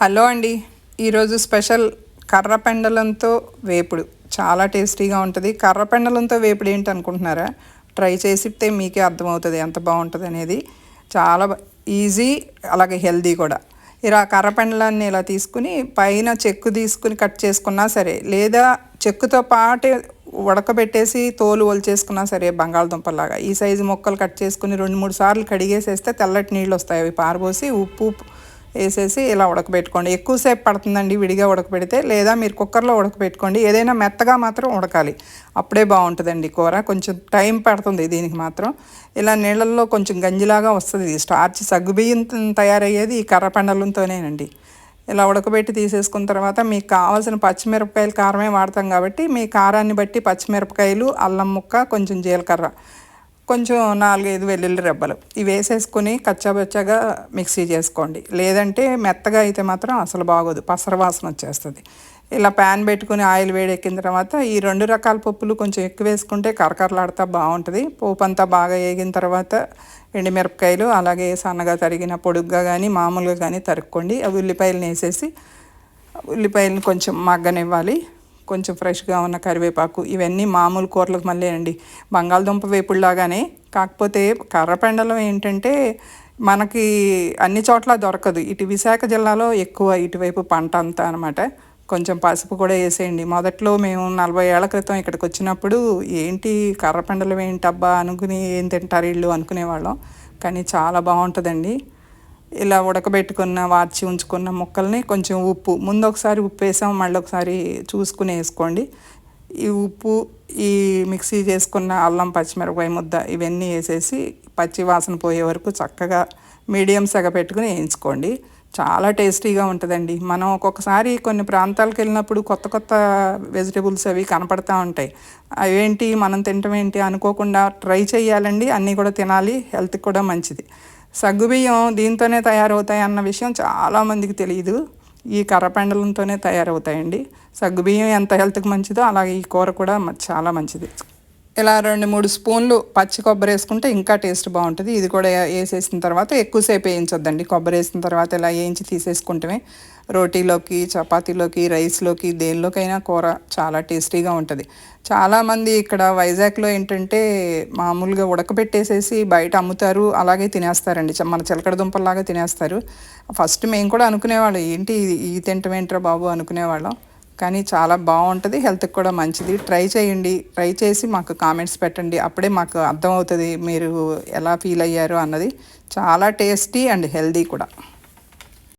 Hello అండి. ఈరోజు special కర్ర పెండలంతో వేపుడు. చాలా టేస్టీగా ఉంటుంది. కర్ర పెండలంతో వేపుడు ఏంటి అనుకుంటున్నారా ట్రై చేసితే మీకే అర్థమవుతుంది ఎంత బాగుంటుంది అనేది. చాలా ఈజీ అలాగే హెల్దీ కూడా. ఇలా కర్ర పెండలాన్ని ఇలా తీసుకుని పైన చెక్కు తీసుకుని కట్ చేసుకున్నా సరే లేదా చెక్కుతో పాటే ఉడకబెట్టేసి తోలు ఒలిచేసుకున్నా సరే బంగాళదుంపలాగా ఈ సైజు మొక్కలు కట్ చేసుకుని రెండు మూడు సార్లు కడిగేసేస్తే తెల్లటి నీళ్ళు వస్తాయి. అవి పారబోసి ఉప్పు వేసేసి ఇలా ఉడకబెట్టుకోండి. ఎక్కువసేపు పడుతుందండి విడిగా ఉడకబెడితే లేదా మీరు కుక్కర్లో ఉడకబెట్టుకోండి. ఏదైనా మెత్తగా మాత్రం ఉడకాలి. అప్పుడే బాగుంటుందండి కూర. కొంచెం టైం పడుతుంది దీనికి మాత్రం. ఇలా నీళ్ళల్లో కొంచెం గంజిలాగా వస్తుంది. స్టార్చ్ సగ్గుబియ్యం తయారయ్యేది ఈ కర్రపెండలంతోనేనండి ఇలా ఉడకబెట్టి తీసేసుకున్న తర్వాత మీకు కావాల్సిన పచ్చిమిరపకాయలు కారమే వాడతాం కాబట్టి మీ కారాన్ని బట్టి పచ్చిమిరపకాయలు అల్లం ముక్క కొంచెం జీలకర్ర కొంచెం నాలుగైదు వెల్లుల్లి రెబ్బలు. ఇవి వేసేసుకొని కచ్చాబచ్చాగా మిక్సీ చేసుకోండి. లేదంటే మెత్తగా అయితే మాత్రం అసలు బాగోదు. పసర వాసన వచ్చేస్తుంది. ఇలా ప్యాన్ పెట్టుకుని ఆయిల్ వేడెక్కిన తర్వాత ఈ రెండు రకాల పప్పులు కొంచెం ఎక్కువ వేసుకుంటే కరకరలాడుతూ బాగుంటుంది. పోపు అంతా బాగా వేగిన తర్వాత ఎండిమిరపకాయలు అలాగే సన్నగా తరిగిన పొడుగ్గా కానీ మామూలుగా కానీ తరుక్కోండి. అవి వేసేసి ఉల్లిపాయలను కొంచెం మగ్గనివ్వాలి. కొంచెం ఫ్రెష్గా ఉన్న కరివేపాకు ఇవన్నీ మామూలు కూరలకు మళ్ళీ అండి బంగాళదుంప వేపుడులాగానే కాకపోతే కర్రపెండలం ఏంటంటే మనకి అన్ని చోట్ల దొరకదు. ఇటు విశాఖ జిల్లాలో ఎక్కువ ఇటువైపు పంట అంతా అనమాట కొంచెం పసుపు కూడా వేసేయండి. మొదట్లో మేము నలభై ఏళ్ళ క్రితం ఇక్కడికి వచ్చినప్పుడు ఏంటి కర్రపెండలం ఏంటబ్బా అబ్బా అనుకుని ఏం తింటారు ఇల్లు అనుకునేవాళ్ళం. కానీ చాలా బాగుంటుందండి. ఇలా ఉడకబెట్టుకున్న వార్చి ఉంచుకున్న ముక్కల్ని కొంచెం ఉప్పు ముందు ఒకసారి ఉప్పు వేసాం మళ్ళీ ఒకసారి చూసుకుని వేసుకోండి. ఈ ఉప్పు ఈ మిక్సీ చేసుకున్న అల్లం పచ్చిమిరపకాయ ముద్ద ఇవన్నీ వేసేసి పచ్చి వాసన పోయే వరకు చక్కగా మీడియం సగ పెట్టుకుని వేయించుకోండి. చాలా టేస్టీగా ఉంటుందండి. మనం ఒక్కొక్కసారి కొన్ని ప్రాంతాలకు వెళ్ళినప్పుడు కొత్త కొత్త వెజిటేబుల్స్ అవి కనపడతా ఉంటాయి. అవేంటి మనం తినటం ఏంటి అనుకోకుండా ట్రై చేయాలండి. అన్నీ కూడా తినాలి. హెల్త్కి కూడా మంచిది. సగ్గుబియ్యం దీంతోనే తయారవుతాయి అన్న విషయం చాలామందికి తెలియదు ఈ కర్రపెండలంతోనే తయారవుతాయండి. సగ్గుబియ్యం ఎంత హెల్త్కి మంచిదో అలాగే ఈ కూర కూడా చాలా మంచిది. ఇలా రెండు మూడు స్పూన్లు పచ్చి కొబ్బరి వేసుకుంటే ఇంకా టేస్ట్ బాగుంటుంది. ఇది కూడా వేసేసిన తర్వాత ఎక్కువసేపు వేయించొద్దండి. కొబ్బరి వేసిన తర్వాత ఇలా వేయించి తీసేసుకుంటమే రోటీలోకి చపాతీలోకి రైస్లోకి దేనిలోకైనా కూర చాలా టేస్టీగా ఉంటుంది. చాలామంది ఇక్కడ వైజాగ్లో ఏంటంటే మామూలుగా ఉడకబెట్టేసేసి బయట అమ్ముతారు అలాగే తినేస్తారండి. మన చిలకడ దుంపల్లాగా తినేస్తారు. ఫస్ట్ మేము కూడా అనుకునేవాళ్ళం ఏంటి ఈ తింటమేంట్రా బాబు? అనుకునేవాళ్ళం. కానీ చాలా బాగుంటుంది. హెల్త్కి కూడా మంచిది. ట్రై చేయండి. ట్రై చేసి మాకు కామెంట్స్ పెట్టండి. అప్పుడే మాకు అర్థమవుతుంది మీరు ఎలా ఫీల్ అయ్యారు అన్నది. చాలా టేస్టీ అండ్ హెల్దీ కూడా.